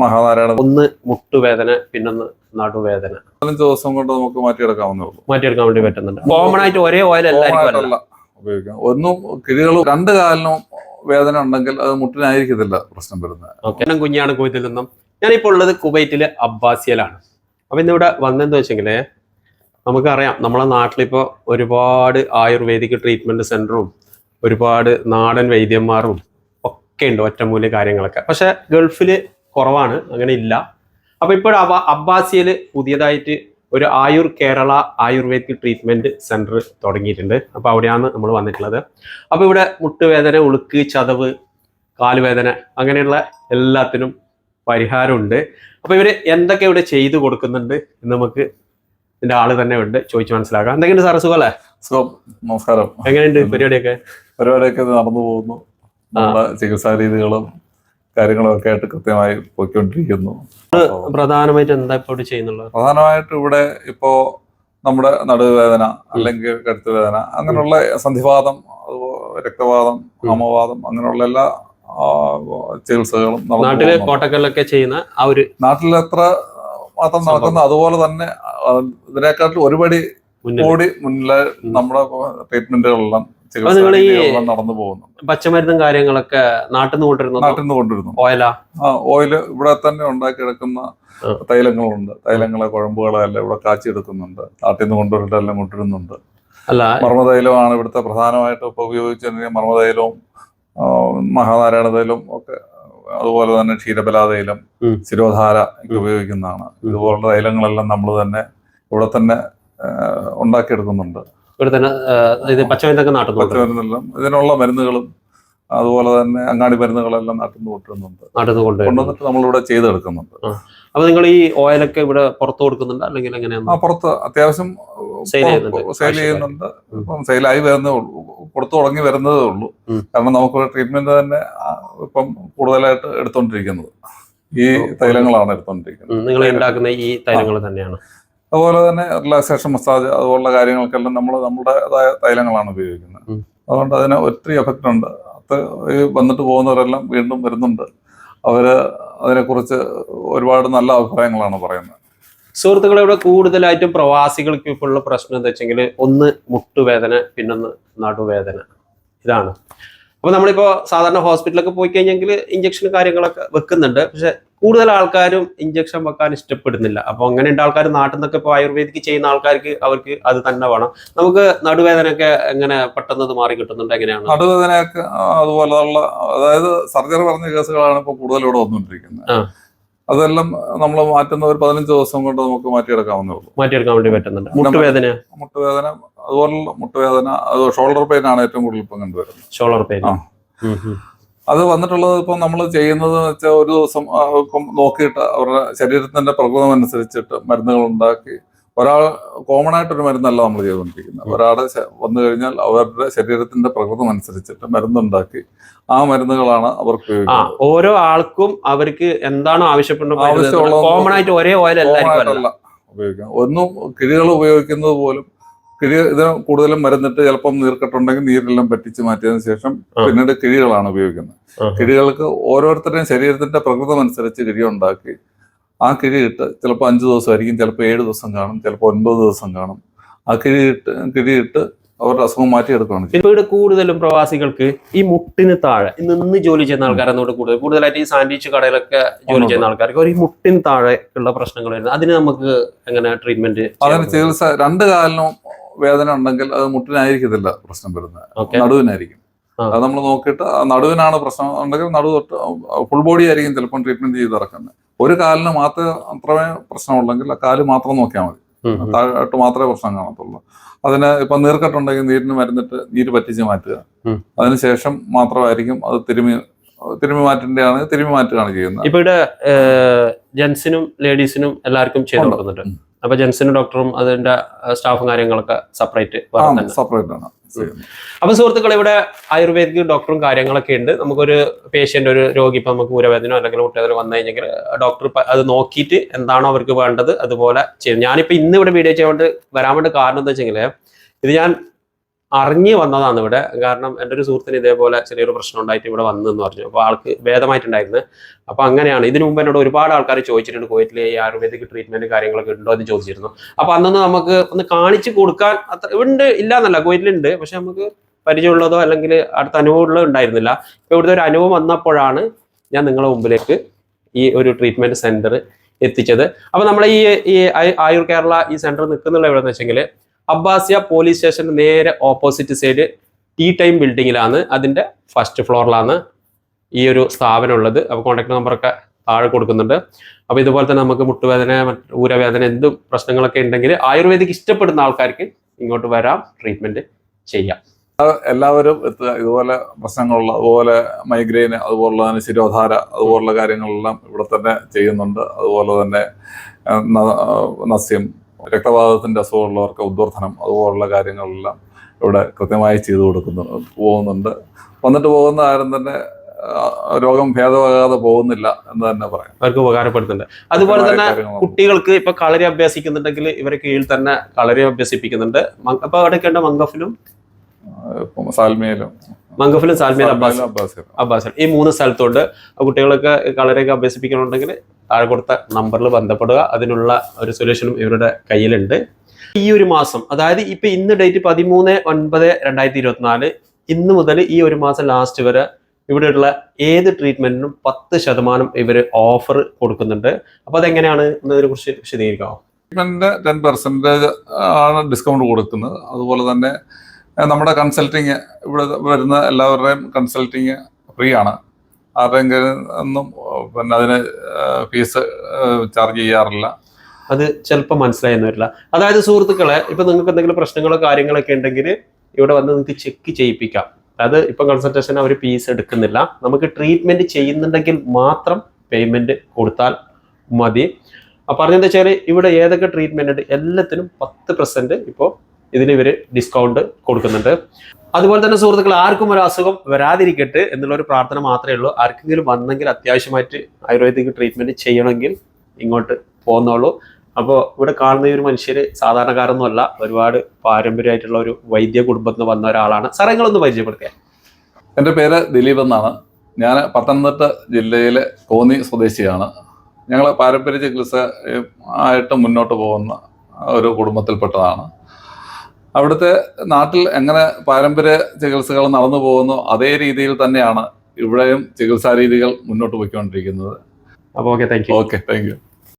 മഹാനാരായണ ഒന്ന് മുട്ടുവേദന പിന്നൊന്ന് നടുവേദന. പതിനഞ്ച് ദിവസം കൊണ്ട് നമുക്ക് മാറ്റിയെടുക്കാവുന്നേ ഉള്ളൂ മാറ്റിയെടുക്കാൻ വേണ്ടി പറ്റുന്നുണ്ട്. കോമൺ ആയിട്ട് ഒരേ ഓയിൽ എല്ലാവർക്കും ഉപയോഗിക്കാം. ഒന്നും കിഴികൾ രണ്ട് കാലിനും വേദന ഉണ്ടെങ്കിൽ അത് മുട്ടിനായിരിക്കത്തില്ല പ്രശ്നം വരുന്നത്. കുഞ്ഞാണ് കുവൈത്തിൽ നിന്നും. ഞാനിപ്പോൾ ഉള്ളത് കുവൈറ്റിലെ അബ്ബാസിയലാണ്. അപ്പൊ ഇന്നിവിടെ വന്നെന്താ വെച്ചെങ്കിൽ നമുക്കറിയാം നമ്മളെ നാട്ടിലിപ്പോൾ ഒരുപാട് ആയുർവേദിക് ട്രീറ്റ്മെന്റ് സെന്ററും ഒരുപാട് നാടൻ വൈദ്യന്മാരും ഒക്കെ ഉണ്ട് ഒറ്റമൂല്യ കാര്യങ്ങളൊക്കെ. പക്ഷെ ഗൾഫിൽ കുറവാണ് അങ്ങനെ ഇല്ല. അപ്പൊ ഇപ്പോൾ അബ അബ്ബാസിയയിൽ പുതിയതായിട്ട് ഒരു Ayur Kerala ayurvedic treatment centre തുടങ്ങിയിട്ടുണ്ട്. അപ്പൊ അവിടെയാണ് നമ്മൾ വന്നിട്ടുള്ളത്. അപ്പൊ ഇവിടെ മുട്ടുവേദന ഉളുക്ക് ചതവ് കാലുവേദന അങ്ങനെയുള്ള എല്ലാത്തിനും പരിഹാരമുണ്ട്. അപ്പൊ ഇവർ എന്തൊക്കെ ഇവിടെ ചെയ്തു കൊടുക്കുന്നുണ്ട് എന്ന് നമുക്ക് ഇതിന്റെ ആൾ തന്നെ ഉണ്ട് ചോദിച്ചു മനസ്സിലാക്കാം. എന്തെങ്കിലും സാർ സുഖമല്ലേ? സുഖം. നമസ്കാരം. എങ്ങനെയുണ്ട് പരിപാടിയൊക്കെ? പരിപാടിയൊക്കെ നടന്നു പോകുന്നു. ചികിത്സാ രീതികളും കാര്യങ്ങളും ഒക്കെ ആയിട്ട് കൃത്യമായി പോയിക്കൊണ്ടിരിക്കുന്നു. പ്രധാനമായിട്ട് എന്താ ഇപ്പോൾ ചെയ്യുന്നുള്ളത്? പ്രധാനമായിട്ട് ഇവിടെ ഇപ്പോ നമ്മുടെ നടുവേദന അല്ലെങ്കിൽ കഴുത്ത് വേദന അങ്ങനെയുള്ള സന്ധിവാദം രക്തവാദം ആമവാദം അങ്ങനെയുള്ള എല്ലാ ചികിത്സകളും കോട്ടക്കലൊക്കെ നാട്ടിൽ ചെയ്യുന്ന ആ ഒരു നാട്ടിൽ എത്ര മാത്രം നടക്കുന്ന അതുപോലെ തന്നെ ഇതിനേക്കാട്ടിൽ ഒരുപടി കൂടി മുന്നിലെ നമ്മുടെ ട്രീറ്റ്മെന്റുകളെല്ലാം ഈ- നടന്നു പോകുന്നു. പച്ചമരുന്നും കാര്യങ്ങളൊക്കെ നാട്ടിൽ നിന്ന് കൊണ്ടിരുന്നു നാട്ടിൽ നിന്ന് കൊണ്ടുവരുന്നു. ഓയിലാ? ആ ഓയിൽ ഇവിടെ തന്നെ ഉണ്ടാക്കി എടുക്കുന്ന തൈലങ്ങളുണ്ട്. തൈലങ്ങളെ കുഴമ്പുകളെല്ലാം ഇവിടെ കാച്ചിയെടുക്കുന്നുണ്ട് നാട്ടിൽ നിന്ന് കൊണ്ടുവരുന്നെല്ലാം കൊണ്ടുവരുന്നുണ്ട്. അല്ല മർമ്മതൈലമാണ് ഇവിടുത്തെ പ്രധാനമായിട്ടും ഇപ്പൊ ഉപയോഗിച്ചിരുന്ന മർമ്മതൈലവും മഹാനാരായണ തൈലവും ഒക്കെ അതുപോലെ തന്നെ ക്ഷീരബലാതൈലം തൈലം ശിരോധാര ഉപയോഗിക്കുന്നതാണ്. ഇതുപോലുള്ള തൈലങ്ങളെല്ലാം നമ്മൾ തന്നെ ഇവിടെ തന്നെ ഉണ്ടാക്കിയെടുക്കുന്നുണ്ട്. ഇവിടെ തന്നെ ഇത് പച്ചമരുന്നൊക്കെ. പച്ചമരുന്നെല്ലാം. ഇതിനുള്ള മരുന്നുകളും അതുപോലെ തന്നെ അങ്ങാടി മരുന്നുകളെല്ലാം നാട്ടിൽ നിന്ന് കൊണ്ടുവരുന്നുണ്ട്. കൊണ്ടുവരും കൊണ്ടുവന്നിട്ട് നമ്മളിവിടെ ചെയ്തെടുക്കുന്നുണ്ട്. അപ്പൊ നിങ്ങൾ ഈ ഓയിലൊക്കെ ഇവിടെ പുറത്ത് കൊടുക്കുന്നുണ്ട്? അല്ലെങ്കിൽ എങ്ങനെയാണ്? ആ പുറത്ത് അത്യാവശ്യം. സെയിൽ ചെയ്യുന്നുണ്ട്. ഇപ്പം സെയിലായി വരുന്നേ ഉള്ളൂ. പുറത്ത് തുടങ്ങി വരുന്നതേ ഉള്ളൂ. കാരണം നമുക്ക് ട്രീറ്റ്മെന്റ് തന്നെ ഇപ്പം കൂടുതലായിട്ട് എടുത്തോണ്ടിരിക്കുന്നത്. ഈ തൈലങ്ങളാണ് എടുത്തോണ്ടിരിക്കുന്നത്. നിങ്ങൾ ഉണ്ടാക്കുന്ന ഈ തൈലങ്ങൾ തന്നെയാണ്. അതുപോലെ തന്നെ റിലാക്സേഷൻ മസാജ് അതുപോലുള്ള കാര്യങ്ങൾക്കെല്ലാം നമ്മൾ നമ്മുടേതായ തൈലങ്ങളാണ് ഉപയോഗിക്കുന്നത്. അതുകൊണ്ട് അതിന് ഒത്തിരി എഫക്റ്റ് ഉണ്ട്. അത് ഈ വന്നിട്ട് പോകുന്നവരെല്ലാം വീണ്ടും വരുന്നുണ്ട്. അവർ അതിനെക്കുറിച്ച് ഒരുപാട് നല്ല അഭിപ്രായങ്ങളാണ് പറയുന്നത്. സുഹൃത്തുക്കളെ ഇവിടെ കൂടുതലായിട്ടും പ്രവാസികൾക്ക് ഇപ്പോൾ ഉള്ള പ്രശ്നം എന്താ വെച്ചെങ്കിൽ ഒന്ന് മുട്ടുവേദന പിന്നൊന്ന് നടുവേദന. ഇതാണ്. അപ്പൊ നമ്മളിപ്പോ സാധാരണ ഹോസ്പിറ്റലൊക്കെ പോയി കഴിഞ്ഞെങ്കിൽ ഇഞ്ചക്ഷൻ കാര്യങ്ങളൊക്കെ വെക്കുന്നുണ്ട്. പക്ഷെ കൂടുതൽ ആൾക്കാരും ഇഞ്ചക്ഷൻ വെക്കാൻ ഇഷ്ടപ്പെടുന്നില്ല. അപ്പൊ അങ്ങനെയുള്ള ആൾക്കാർ നാട്ടിൽ നിന്നൊക്കെ ഇപ്പോൾ ആയുർവേദിക്ക് ചെയ്യുന്ന ആൾക്കാർക്ക് അവർക്ക് അത് തന്നെ വേണം. നമുക്ക് നടുവേദനയൊക്കെ എങ്ങനെ പെട്ടെന്ന് മാറി കിട്ടുന്നുണ്ട്? എങ്ങനെയാണ്? നടുവേദനയൊക്കെ അതുപോലെയുള്ള അതായത് സർജറി പറഞ്ഞ കേസുകളാണ് ഇപ്പോൾ കൂടുതൽ ഇവിടെ വന്നുകൊണ്ടിരിക്കുന്നത്. അതെല്ലാം നമ്മൾ മാറ്റുന്ന ഒരു പതിനഞ്ച് ദിവസം കൊണ്ട് നമുക്ക് മാറ്റിയെടുക്കാവുന്നേ ഉള്ളൂ. മാറ്റിയെടുക്കാൻ വേണ്ടി പറ്റുന്നുണ്ട്. മുട്ടുവേദന? മുട്ടുവേദന അതുപോലുള്ള മുട്ടുവേദന അത് ഷോൾഡർ പെയിൻ ആണ് ഏറ്റവും കൂടുതൽ ഇപ്പം കണ്ടുവരുന്നത്. ഷോൾഡർ പെയിൻ ആ. അത് വന്നിട്ടുള്ളത് ഇപ്പം നമ്മൾ ചെയ്യുന്നത് വെച്ചാൽ ഒരു ദിവസം നോക്കിയിട്ട് അവരുടെ ശരീരത്തിന്റെ പ്രകൃതം അനുസരിച്ചിട്ട് മരുന്നുകൾ ഉണ്ടാക്കി. ഒരാൾ കോമൺ ആയിട്ടൊരു മരുന്നല്ല നമ്മൾ ചെയ്തുകൊണ്ടിരിക്കുന്നത്. ഒരാൾ വന്നു കഴിഞ്ഞാൽ അവരുടെ ശരീരത്തിന്റെ പ്രകൃതം അനുസരിച്ചിട്ട് മരുന്നുണ്ടാക്കി ആ മരുന്നുകളാണ് അവർക്ക് ഓരോ ആൾക്കും അവർക്ക് എന്താണോ ആവശ്യപ്പെടുന്നത് ആവശ്യമുള്ള കോമൺ ആയിട്ട് ഒരേ ഓയിൽ അല്ല ഉപയോഗിക്കാം ഒന്നും കിഴികൾ ഉപയോഗിക്കുന്നത് പോലും കിഴി ഇത് കൂടുതലും മരുന്നിട്ട് ചിലപ്പം നീർക്കെട്ടുണ്ടെങ്കിൽ നീരെല്ലാം പറ്റിച്ച് മാറ്റിയതിനു ശേഷം പിന്നീട് കിഴികളാണ് ഉപയോഗിക്കുന്നത്. കിഴികൾക്ക് ഓരോരുത്തരുടെയും ശരീരത്തിന്റെ പ്രകൃതം അനുസരിച്ച് കിഴി ഉണ്ടാക്കി. ആ കിഴി ഇട്ട് ചിലപ്പോൾ അഞ്ച് ദിവസമായിരിക്കും ചിലപ്പോൾ ഏഴ് ദിവസം കാണും ചിലപ്പോൾ ഒൻപത് ദിവസം കാണും. ആ കിഴി ഇട്ട് കിഴി ഇട്ട് അവരുടെ അസുഖം മാറ്റിയെടുക്കുകയാണ് ഇവിടെ കൂടുതലും പ്രവാസികൾക്ക് ഈ മുട്ടിന് താഴെ നിന്ന് ജോലി ചെയ്യുന്ന ആൾക്കാർ എന്നോട് കൂടുതൽ കൂടുതലായിട്ട് ഈ സാൻഡ്വിച്ച് കടയിലൊക്കെ ജോലി ചെയ്യുന്ന ആൾക്കാർക്ക് ഒരു മുട്ടിന് താഴെ ഉള്ള പ്രശ്നങ്ങൾ വരുന്നത്. അതിന് നമുക്ക് എങ്ങനെ ട്രീറ്റ്മെന്റ് അതിന് ചികിത്സ രണ്ട് കാലിനും വേദന ഉണ്ടെങ്കിൽ അത് മുട്ടിനായിരിക്കത്തില്ല പ്രശ്നം വരുന്നത്. നടുവിനായിരിക്കും. അത് നമ്മൾ നോക്കിയിട്ട് നടുവിനാണ് പ്രശ്നം ഉണ്ടെങ്കിൽ നടു തൊട്ട് ഫുൾ ബോഡി ആയിരിക്കും ചിലപ്പം ട്രീറ്റ്മെന്റ് ചെയ്ത് ഇറക്കുന്നത് ഒരു കാലിന് മാത്രമേ അത്രമേ പ്രശ്നമുള്ളെങ്കിൽ ആ കാൽ മാത്രം നോക്കിയാൽ മതി. താഴോട്ട് മാത്രമേ പ്രശ്നം കാണത്തുള്ളൂ. അതിന് ഇപ്പൊ നീർക്കെട്ടുണ്ടെങ്കിൽ നീരിന് മരുന്നിട്ട് നീര് പറ്റിച്ച് മാറ്റുക. അതിനുശേഷം മാത്രമായിരിക്കും അത് തിരുമി തിരുമി മാറ്റേണ്ടതാണെങ്കിൽ തിരുമി മാറ്റുകയാണ് ചെയ്യുന്നത്. ഇപ്പൊ ഇവിടെ ജെൻസിനും ലേഡീസിനും എല്ലാവർക്കും ചെയ്തു. കൊടുക്കുന്നുണ്ട്. അപ്പൊ ജെൻസിന്റെ ഡോക്ടറും അതിന്റെ സ്റ്റാഫും കാര്യങ്ങളൊക്കെ സെപ്പറേറ്റ് സെപ്പറേറ്റ് ആണ്. അപ്പൊ സുഹൃത്തുക്കൾ ഇവിടെ ആയുർവേദിക് ഡോക്ടറും കാര്യങ്ങളൊക്കെ ഉണ്ട്. നമുക്കൊരു പേഷ്യന്റ് ഒരു രോഗി ഇപ്പൊ നമുക്ക് ഊരവേദന അല്ലെങ്കിൽ മുട്ടവേദന വന്നു കഴിഞ്ഞെങ്കിൽ ഡോക്ടർ അത് നോക്കിയിട്ട് എന്താണോ അവർക്ക് വേണ്ടത് അതുപോലെ ചെയ്യും. ഞാനിപ്പോ ഇന്ന് ഇവിടെ വീഡിയോ ചെയ്യാൻ വേണ്ടി വരാൻ വേണ്ടി കാരണം എന്താ വെച്ചെങ്കിൽ ഇത് ഞാൻ അറിഞ്ഞ് വന്നതാണ് ഇവിടെ. കാരണം എന്റെ ഒരു സുഹൃത്തിന് ഇതേപോലെ ചെറിയൊരു പ്രശ്നം ഉണ്ടായിട്ട് ഇവിടെ വന്നു എന്ന് പറഞ്ഞു. അപ്പോൾ ആൾക്ക് ഭേദമായിട്ടുണ്ടായിരുന്നു. അപ്പോൾ അങ്ങനെയാണ്. ഇതിനു മുമ്പ് എന്നോട് ഒരുപാട് ആൾക്കാർ ചോദിച്ചിട്ടുണ്ട് കോയറ്റിലെ ഈ ആയുർവേദിക് ട്രീറ്റ്മെന്റ് കാര്യങ്ങളൊക്കെ ഉണ്ടോ? എന്ന് ചോദിച്ചിരുന്നു. അപ്പോൾ അന്നൊന്ന് നമുക്ക് ഒന്ന് കാണിച്ചു കൊടുക്കാൻ അത്ര ഉണ്ട് ഇല്ല എന്നല്ല കോയറ്റിലുണ്ട് പക്ഷെ നമുക്ക് പരിചയമുള്ളതോ അല്ലെങ്കിൽ അടുത്ത അനുഭവമുള്ളതോ ഉണ്ടായിരുന്നില്ല. ഇപ്പോൾ ഇവിടുത്തെ ഒരു അനുഭവം വന്നപ്പോഴാണ് ഞാൻ നിങ്ങളുടെ മുമ്പിലേക്ക് ഈ ഒരു ട്രീറ്റ്മെന്റ് സെന്റർ എത്തിച്ചത്. അപ്പോൾ നമ്മൾ ഈ ഈ ആയുർ കേരള ഈ സെന്റർ നിൽക്കുന്നുള്ള എവിടെയെന്ന് വെച്ചെങ്കിൽ അബ്ബാസിയ പോലീസ് സ്റ്റേഷൻ നേരെ ഓപ്പോസിറ്റ് സൈഡ് ടീ ടൈം ബിൽഡിങ്ങിലാണ് അതിന്റെ ഫസ്റ്റ് ഫ്ലോറിലാണ് ഈ ഒരു സ്ഥാപനം ഉള്ളത് അപ്പോൾ കോൺടാക്ട് നമ്പറൊക്കെ താഴെ കൊടുക്കുന്നുണ്ട്. അപ്പോൾ ഇതുപോലെ തന്നെ നമുക്ക് മുട്ടുവേദന ഊരവേദന എന്തും പ്രശ്നങ്ങളൊക്കെ ഉണ്ടെങ്കിൽ ആയുർവേദിക് ഇഷ്ടപ്പെടുന്ന ആൾക്കാർക്ക് ഇങ്ങോട്ട് വരാം. ട്രീറ്റ്മെന്റ് ചെയ്യാം. എല്ലാവരും ഇതുപോലെ പ്രശ്നങ്ങളുള്ള അതുപോലെ മൈഗ്രെയിൻ അതുപോലുള്ള തന്നെ ശിരോധാര അതുപോലുള്ള കാര്യങ്ങളെല്ലാം ഇവിടെ തന്നെ ചെയ്യുന്നുണ്ട്. അതുപോലെ തന്നെ നസ്യം രക്തവാതത്തിന്റെ അസുഖമുള്ളവർക്ക് ഉദ്വർദ്ധനം അതുപോലുള്ള കാര്യങ്ങളെല്ലാം ഇവിടെ കൃത്യമായി ചെയ്തു കൊടുക്കുന്നു പോകുന്നുണ്ട്. വന്നിട്ട് പോകുന്ന ആരും തന്നെ രോഗം ഭേദമാകാതെ പോകുന്നില്ല എന്ന് തന്നെ പറയാം. അവർക്ക് ഉപകാരപ്പെടുത്തുന്നുണ്ട് അതുപോലെ തന്നെ കുട്ടികൾക്ക് ഇപ്പൊ കളരി അഭ്യസിക്കുന്നുണ്ടെങ്കിൽ ഇവരെ കീഴിൽ തന്നെ കളരി അഭ്യസിപ്പിക്കുന്നുണ്ട്. അപ്പൊ അവിടെയൊക്കെ മംഗഫിലും മങ്കഫിലും? സാൽമിയയിലും. മംഗഫിലും സാൽമിയൽ അബ്ബാസ് അബ്ബാസ് ഈ മൂന്ന് സ്ഥലത്തുണ്ട്. കുട്ടികളൊക്കെ കളരെയൊക്കെ അഭ്യസിപ്പിക്കണമെന്നുണ്ടെങ്കിൽ താഴെ കൊടുത്ത നമ്പറിൽ ബന്ധപ്പെടുക. അതിനുള്ള ഒരു സൊല്യൂഷനും ഇവരുടെ കയ്യിലുണ്ട്. ഈ ഒരു മാസം അതായത് ഇപ്പൊ ഇന്ന് ഡേറ്റ് പതിമൂന്ന് ഒൻപത് രണ്ടായിരത്തി ഇരുപത്തിനാല് ഇന്ന് മുതൽ ഈ ഒരു മാസം ലാസ്റ്റ് വരെ ഇവിടെയുള്ള ഏത് ട്രീറ്റ്മെന്റിനും പത്ത് ശതമാനം ഇവർ ഓഫർ കൊടുക്കുന്നുണ്ട്. അപ്പൊ അതെങ്ങനെയാണ് എന്നതിനെ കുറിച്ച് വിശദീകരിക്കാമോ ട്രീറ്റ്മെന്റിന്റെ ടെൻ പെർസെന്റേജ് ആണ് ഡിസ്കൗണ്ട് കൊടുക്കുന്നത്. അതുപോലെ തന്നെ നമ്മുടെ കൺസൾട്ടിങ് ഇവിടെ വരുന്ന എല്ലാവരുടെയും കൺസൾട്ടിങ് ഫ്രീ ആണ്. ആരുടെയെങ്കിലും ഒന്നും പിന്നെ അതിന് ഫീസ് ചാർജ് ചെയ്യാറില്ല. അത് ചിലപ്പോൾ മനസ്സിലായെന്ന് വരില്ല. അതായത് സുഹൃത്തുക്കളെ ഇപ്പൊ നിങ്ങൾക്ക് എന്തെങ്കിലും പ്രശ്നങ്ങളോ കാര്യങ്ങളൊക്കെ ഉണ്ടെങ്കിൽ ഇവിടെ വന്ന് നിങ്ങൾക്ക് ചെക്ക് ചെയ്യിപ്പിക്കാം. അതായത് ഇപ്പൊ കൺസൾട്ടേഷൻ അവർ ഫീസ് എടുക്കുന്നില്ല. നമുക്ക് ട്രീറ്റ്മെന്റ് ചെയ്യുന്നുണ്ടെങ്കിൽ മാത്രം പേയ്മെന്റ് കൊടുത്താൽ മതി. അപ്പൊ പറഞ്ഞെന്താ വെച്ചാൽ ഇവിടെ ഏതൊക്കെ ട്രീറ്റ്മെന്റ് ഉണ്ട്? എല്ലാത്തിനും പത്ത് പെർസെന്റ് ഇപ്പോൾ ഇതിന് ഇവർ ഡിസ്കൗണ്ട് കൊടുക്കുന്നുണ്ട്. അതുപോലെ തന്നെ സുഹൃത്തുക്കൾ ആർക്കും ഒരു അസുഖം വരാതിരിക്കട്ടെ എന്നുള്ള ഒരു പ്രാർത്ഥന മാത്രമേ ഉള്ളൂ. ആർക്കെങ്കിലും വന്നെങ്കിൽ അത്യാവശ്യമായിട്ട് ആയുർവേദിക് ട്രീറ്റ്മെന്റ് ചെയ്യണമെങ്കിൽ ഇങ്ങോട്ട് പോകുന്നുള്ളൂ അപ്പോൾ ഇവിടെ കാണുന്ന ഈ ഒരു മനുഷ്യർ സാധാരണക്കാരൊന്നുമല്ല. ഒരുപാട് പാരമ്പര്യമായിട്ടുള്ള ഒരു വൈദ്യ കുടുംബത്തിൽ നിന്ന് വന്ന ഒരാളാണ്. സാറേ നിങ്ങളൊന്ന് പരിചയപ്പെടുത്തിയ. എന്റെ പേര് ദിലീപ് എന്നാണ്. ഞാൻ പത്തനംതിട്ട ജില്ലയിലെ കോന്നി സ്വദേശിയാണ്. ഞങ്ങൾ പാരമ്പര്യ ചികിത്സ ആയിട്ട് മുന്നോട്ട് പോകുന്ന ഒരു കുടുംബത്തിൽപ്പെട്ടതാണ്. അവിടുത്തെ നാട്ടിൽ എങ്ങനെ പാരമ്പര്യ ചികിത്സകൾ നടന്നു പോകുന്നു അതേ രീതിയിൽ തന്നെയാണ് ഇവിടെയും ചികിത്സാ രീതികൾ മുന്നോട്ട് പോയിക്കൊണ്ടിരിക്കുന്നത്. അപ്പോൾ okay thank you okay thank you